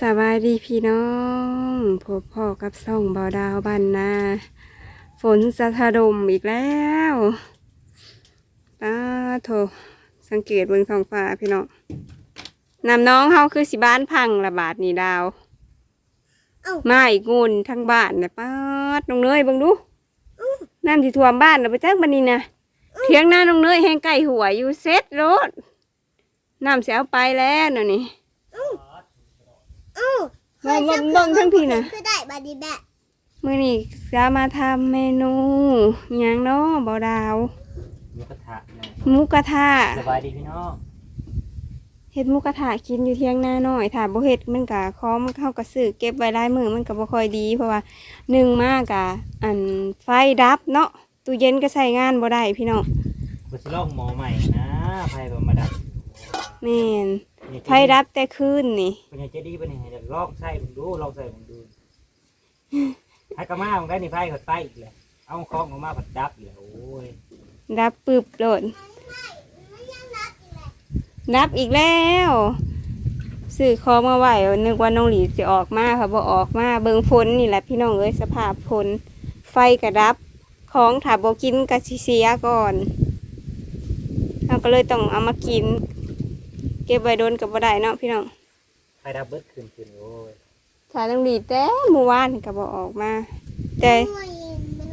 สบายดีพี่น้องพบพ่อกับส่องเบาดาวบ้านนาฝนจะถล่มอีกแล้วตาโถสังเกตเบิ่งท้องฟ้าพี่น้องนำน้องเฮาคือสิบ้านพังระบาดนี่ดาวเอ้ามาอีกงูนทั้งบ้านเนี่ยป้าดน้องเนยเบิ่งดูน้ำที่ท่วมบ้านเราไปจักบันนี้นะเถียงหน้าน้องเนยแห้งไก่หัวอยู่เซ็ตรถน้ำเสียเอาไปแล้วน่ะนี่เอ้า เบิ่งเบิ่งเบิ่งทั้งพี่นะคือได้บาดีแบะมื่อนี้จะมาทำเมนูหยังเนาะเบาดาวหมูกระทะนะหมูกระทะสบายดีพี่น้องเฮ็ดหมูกระทะกินอยู่เที่ยงหน้าน้อยถ้าบ่เฮ็ดมันก็คอมเข้ากระสือเก็บไว้หลายมือมันก็บ่ค่อยดี เพราะว่าหนึ่งมากอะอันไฟดับเนาะตู้เย็นก็ใช้งานบ่ได้พี่น้องกูสิลองหมอใหม่นะไพ่ประมาดับแม่น ไฟดับแต่คืนนี่เป็นยังจะดีเป็นยังไงจะลองใส่ผมดูลองใส่ผมดูให้กระมาผมได้นี่ไพ่กดไฟอีกเลยเอาคล้องออกมาผัดดับอีกแล้วโอ้ยดับปึบโดดดับอีกแล้วซื้อคอมาไหวนึกว่าน้องหลีจะออกมาค่ะบ่ออกมาเบิงฝนนี่แหละพี่น้องเอ้ยสภาพฝนไฟกระดับของถ้าบ่กินก็สิเสียก่อนเราก็เลยต้องเอามากิน เก็บไว้โดนกับบ่ได้เนาะพี่น้องไฟดับเบิดขึ้นขึ้นโอ้ยถ้าน้องหลีแต่เมื่อวานก็บ่ออกมาแต่ โอ้ยมัน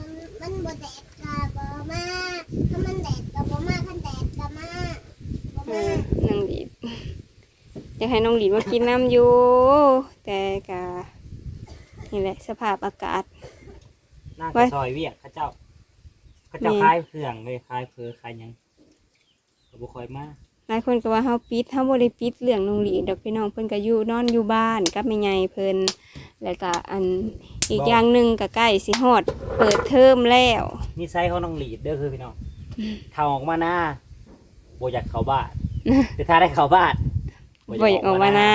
มันมันบ่แดดกะบ่มาถ้ามันแดดกะบ่มาคันแดดกะมาบ่เอมาอน้องหลีอยากให้น้องหลีมากินน้ำอยู่ แต่กะนี่แหละสภาพอากาศ น่าไว้จะซอยเวียกเข้าเจ้าเข้าเจ้านี่ คลายเครื่องเลยคลายเพอคลายหยังก็บ่คอยมา หลายคนก็ว่าเฮาปิดเฮาบ่ได้ปิดเรื่องน้องหลีดอกพี่น้องเพิ่นก็อยู่นอนอยู่บ้านกับแม่ใหญ่เพิ่นแล้วก็อันอีกอย่างหนึงก็ใกล้สิฮอดเปิดเทอมแล้วนี่ไซส์เขาน้องหลีดเด้อคือพี่น้องเท่าออกมาหน้าโบอยากเข้าบ้านแต่ถ้าได้เข้าบ้านบ่อยากออกมานะ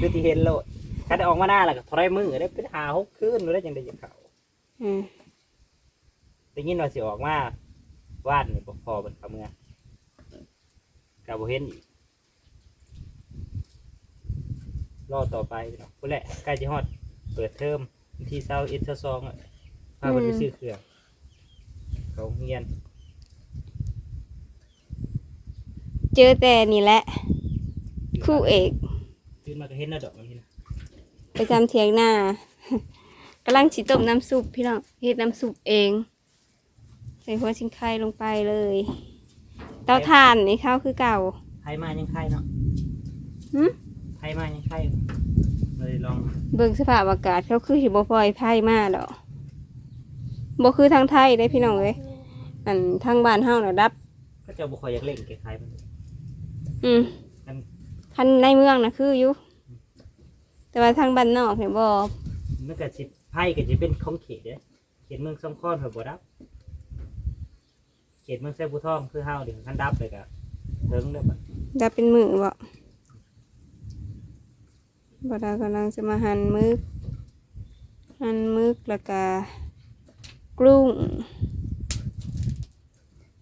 คือที่เห็นโลดถ้าได้ออกมาหน้าแล้วก็ทรายมือได้เป็นหาหกคืนแล้วจังได้อยังเขาอืมได้ยินว่าสิออกมาวาดนี่บ่พอเป็นเขาเมือง กับบ่เห็นอีกรอต่อไปพี่น้องพุ่นแหละใกล้จะฮอด เปิดเทอมวันที่เช้าอินเทอร์ซองอะพาเพิ่นไปซื้อเครื่องเขาเฮียนเจอแต่นี่แหละคู่เอกตื่นมาก็เห็นแล้วดอกมันนี่นะประจำเถียงหน้ากำลังสิต้มน้ำซุปพี่น้องเฮ็ดน้ำซุปเอง ใส่หัวชิงไข่ลงไปเลย เตาถ่านนี่ข้าวคือเก่าไผมายังไข่เนาะหึไผมายังไข่เลยลองเบิ่งสภาพอากาศเขาคือสิบ่ปล่อยไพ่มาดอกบ่คือทางไทยได้พี่น้องเอ้ยอันทางบ้านเฮาน่ะดับ ก็จะบ่ค่อยอยากเล่นคล้ายๆมัน อืมอัน คันในเมืองน่ะคืออยู่แต่ว่าทางบ้านนอกเนี่ยบ่มันก็สิไพ่ก็จะเป็นของเขตเด้อเขตเมืองสำคอนเพิ่นบ่รับ เขตเมืองแซ่บูทองคือเฮาเดี๋ยวคันดับเลยก็เถิงเด้อบัดดับเป็นมือบ่บ่ดากำลังจะมาหั่นมึก หั่นมึกแล้วก็กรุ้ง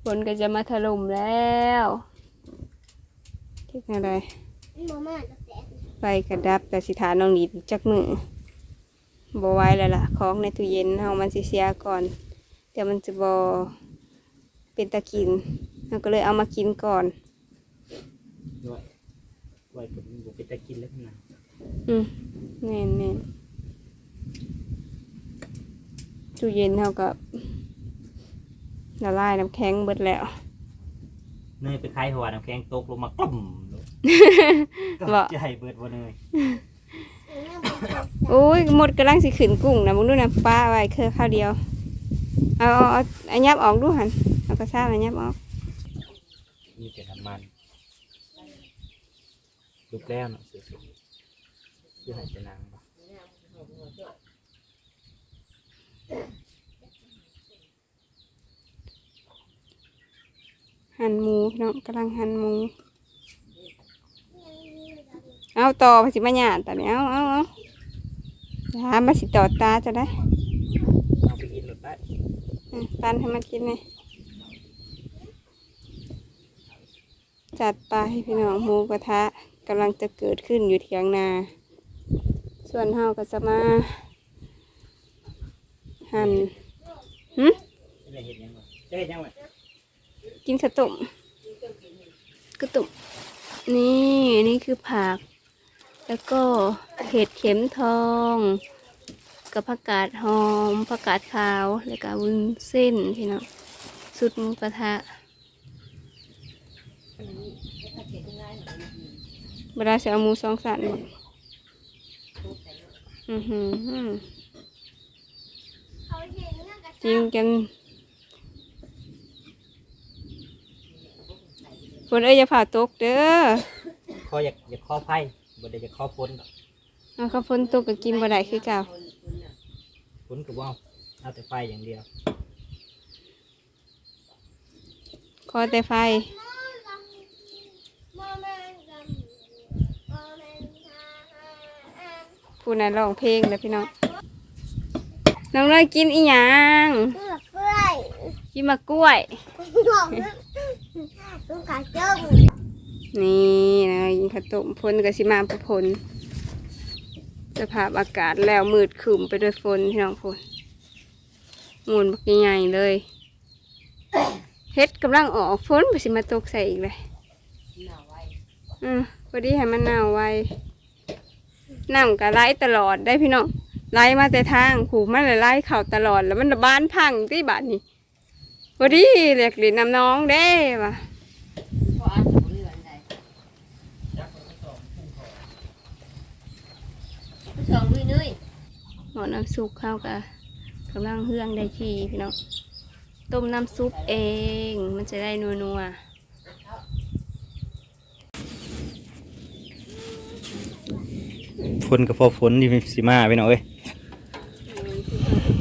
ฝนก็จะมาถล่มแล้วคิดอะไรมันบ่มาจักแดดไฟกระดับแต่สิทาน้องหนีจักมือบ่ไหว้แล้วล่ะ ของในตู้เย็นเฮามันสิเสียก่อน เดี๋ยวมันจะบ่ เป็นตะกินเราก็เลยเอามากินก่อน ด้วยไว้ผมบ่เป็นตะกินแล้วนะอืมแน่นแน่นตู้เย็นเท่ากับละลายน้ำแข็งเบิดแล้ว เนยไปคายหัวน้ำแข็งตกลงมากลุ่มก็บ่จะให้เบิดบ่เนยโอ้ยหมดกำลังสิขึ้นกุ้งนะมึงดูนะป้าไว้เครือข้าวเดียว เอาเอาเอาอันยับออกดูหัน เอากระซ่าอันยับออกมีแต่น้ำมันลุกแล้วเนาะสุดๆคือให้จะนางบ่หั่นหมูพี่น้องกำลังหั่นหมู เอาต่อภาษีมาหยาดแต่เนี้ยเอาเอาเอาหามาสิต่อตาจะได้เอาไปกินรถได้อะปันให้มันกินเลย จัดไปพี่น้องหมูกระทะกำลังจะเกิดขึ้นอยู่เทียงนาเส่วนเฮาก็จะมา หั่นหึจะเห็นยังไงจะเห็นยังไงกินขาวต้มกระตุ่มนี่นี่คือผัก แล้วก็เห็ดเข็มทอง กับผักกาดหอมผักกาดขาว แล้วก็วุ้นเส้นพี่น้องสุดหมูกระทะ เวลาจะเอาหมูสองสันหมดอือหือเขาเห็นเรื่องกระจริงกันฝนเอ้ยอย่าผ่าตกเด้อคออยากอยากคอไพ่บ่ได้อยากคอพ้นดอกเอาข้าวฝนตกก็กินบ่ได้คือเก่าพ้นกับว่าเอาแต่ไฟอย่างเดียวขอแต่ไฟ โมเมนต์โมเมนต์โมเมนต์ ผู้นั้นร้องเพลงแล้วพี่น้อง น้องน้อยกินอีหยังเลือกเพื่อยกินมะกล้วย บอกนะลูกขาจ้งนี่นะกินข้าวต้มฝนก็สิมาประพลสภาพอากาศแล้วมืดครึ้มไปด้วยฝนพี่น้องฝนมูนบักใหญ่ๆเลยเฮ็ดกำลังออกฝนไปสิมาตกใส่อีกเลยอืมพอดีให้มันหนาวไว น้ำก็ไหลตลอดได้พี่น้องไหลมาแต่ทางผูกมันเลยไหลเข่าตลอด แล้วมันบ้านพังที่บ้านนี้พอดีเรียกหลินน้ำน้องเด้ว่ะสองลุยนุ้ยหมอน้ำซุปเข้ากับกำลังเฮืองได้ที่พี่น้องต้มน้ำซุปเอง มันจะได้นัว ฝนกับพอฝนที่สิมาไปหน่อยๆ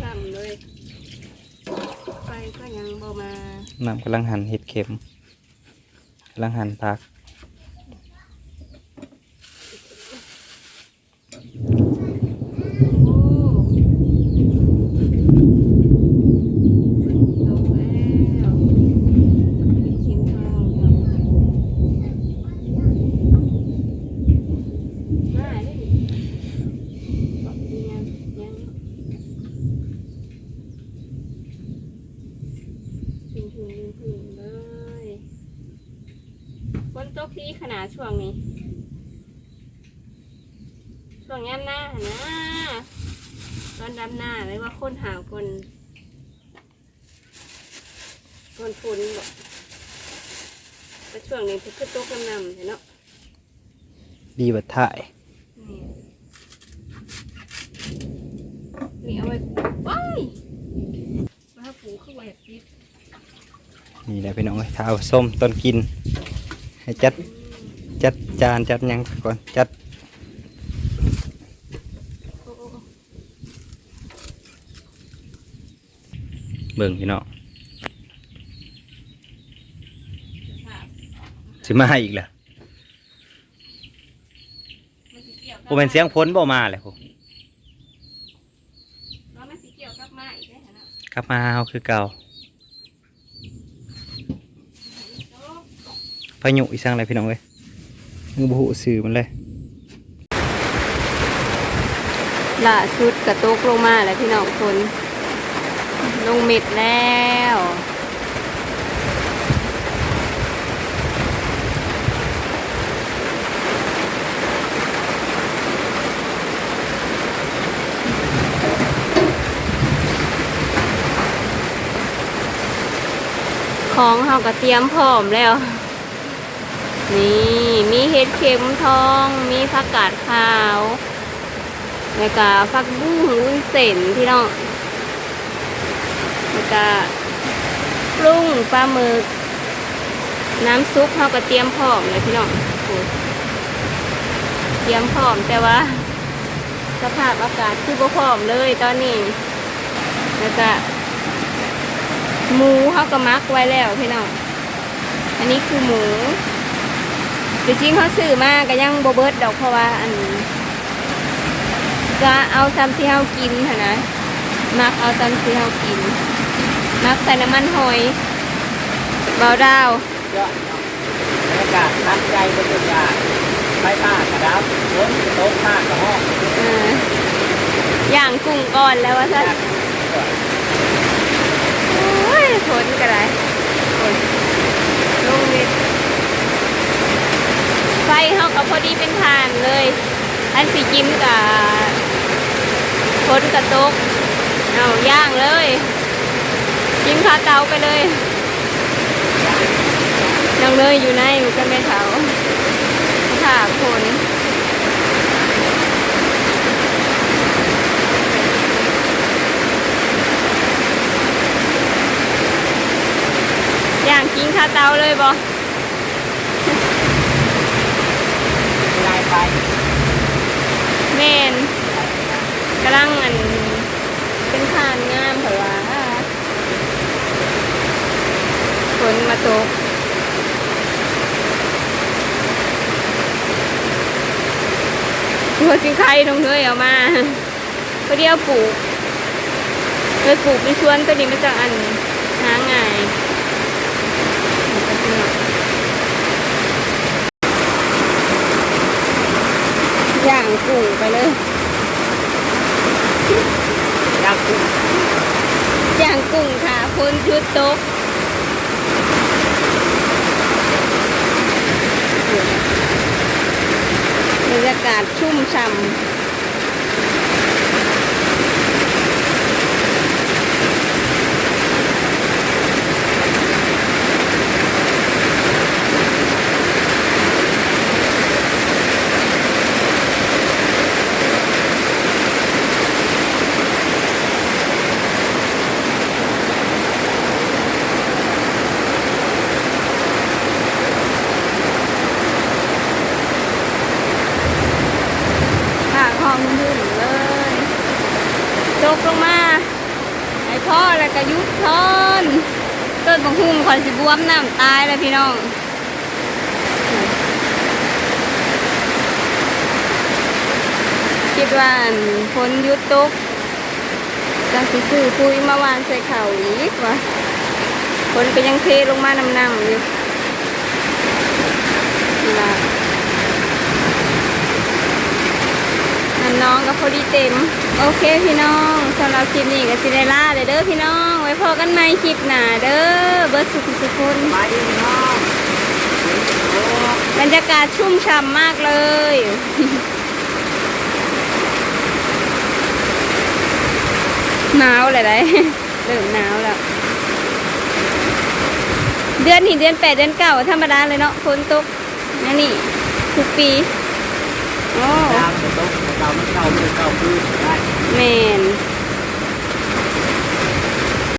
ทำเลยไฟก็ยังบอมาน้ำกำลังหั่นเห็ดเข็มกำลังหั่นผัก โอ้ตกแล้วกินทองครับมาเลยบอกดียังยังถึงถึงถึงเลยฝนตกที่ขนาดช่วงนี้ ช่วงย่ำหน้าหั่นนะตอนดำหน้าเลยว่าคนหาวคนคนฝุ่นบอกแต่ช่วงนี้คือคือตกกำนำเห็นเนาะดีบัดถ่ายนี่นี่เอาไว้ว้ายมาผูเข้าไว้แบบนี้นี่แหละพี่น้องเอ้ยถ้าเอาส้มต้นกิน ให้จัดจัดจานจัดหยังก่อนจัด โอ้โอ้โอ้ เบิ่งพี่น้องสิมาอีกแล้วมันสิเกี่ยวกับบ่เป็นเสียงพ้นบ่มาเลยพวกแล้วมันสิเกี่ยวกับม้อีกได้วเนาะกลับมาเอาคือเก่าพายุอีสังอะไรพี่น้องเอ้ยมึงบ่ฮู้สื่อมันเลยล่าสุดกระตุกลงมาแล้วพี่น้องคน ลุงม็ดแล้วของเขาก็เตรียมพร้อมแล้ว นี่มีเห็ดเข็มทอง มีผักกาดขาว แล้วก็ผักบุ้งวุ้นเส้นพี่น้อง ก็ปรุงปลาหมึก น้ำซุปเขาก็เตรียมพร้อมเลยพี่น้องเตรียมพร้อมแต่ว่า สภาพอากาศคือบ่พร้อมเลยตอนนี้แล้วก็หมูเขาก็มักไว้แล้วพี่น้องอันนี้คือหมูจริงๆเขาซื้อมาก็ยังโบเบิร์ดดอกเพราะว่าอันก็เอาซ้ำที่เขากินค่ะนะ มักเอาซ้ำที่เขากิน มักใส่น้ำมันหอยเบาดาวบรรยากาศทันใจบรรยากาศไฟผ้ากระดับฝนตกผ้ากระห้องเออย่างกุ้งก่อนแล้วว่าท่านโอ้ยฝนก็ได้ฝนลงนิดไฟเขาก็พอดีเป็นทานเลย อันสีกินกับฝนกระตก เอาย่างเลยกินคาเตาไปเลยน้องเลยอยู่ในอยู่กันไม่เถาค่ะคนย่างกินคาเตาเลยบอลายไปแมนกำลังอัน เป็นทานงามเผอว่าฝนมาตกหัวสิงไข่ตรงเนยเอามาพอดียวปลูกเลยปลูกในสวนตัวนี้มาจากอันหาง่ายอย่างกุ้งไปเลย ย่างกุ้งค่ะคนชุดโต๊ะบรรยากาศชุ่มฉ่ำ ผ่าห้องขึ้นเลยตกลงมาไอ้พ่อแล้วก็ยุทอนต้นบางหุ่มคอนสิบวมน้ำตายแล้วพี่น้องคิดว่าอั่นฝนยุดตกจะสิซื้อปุยมาวานใส่เข่าอีกวะฝนก็ยังเทลงมานำๆอยู่นี่ล่ะ นน้องก็พอดีเต็ม โอเคพี่น้องสำหรับคลิปนี้ก็สิได้ล่าเลยเด้อพี่น้อง ไว้พอกันใหม่คลิปหน้าเด้อเบิร์ดสุขสุขคนมาดีพี่น้องโอ้บรรยากาศชุ่มฉ่ำมากเลยหนาวเลยได้เริ่มหนาวแล้ว เดือนนี้เดือนแปดเดือนเก้าธรรมดาเลยเนาะฝนตกนั่นนี่ทุกปี โอ้ ดาวจะตกแต่เราไม่เข้าไม่เข้าคือได้ แมน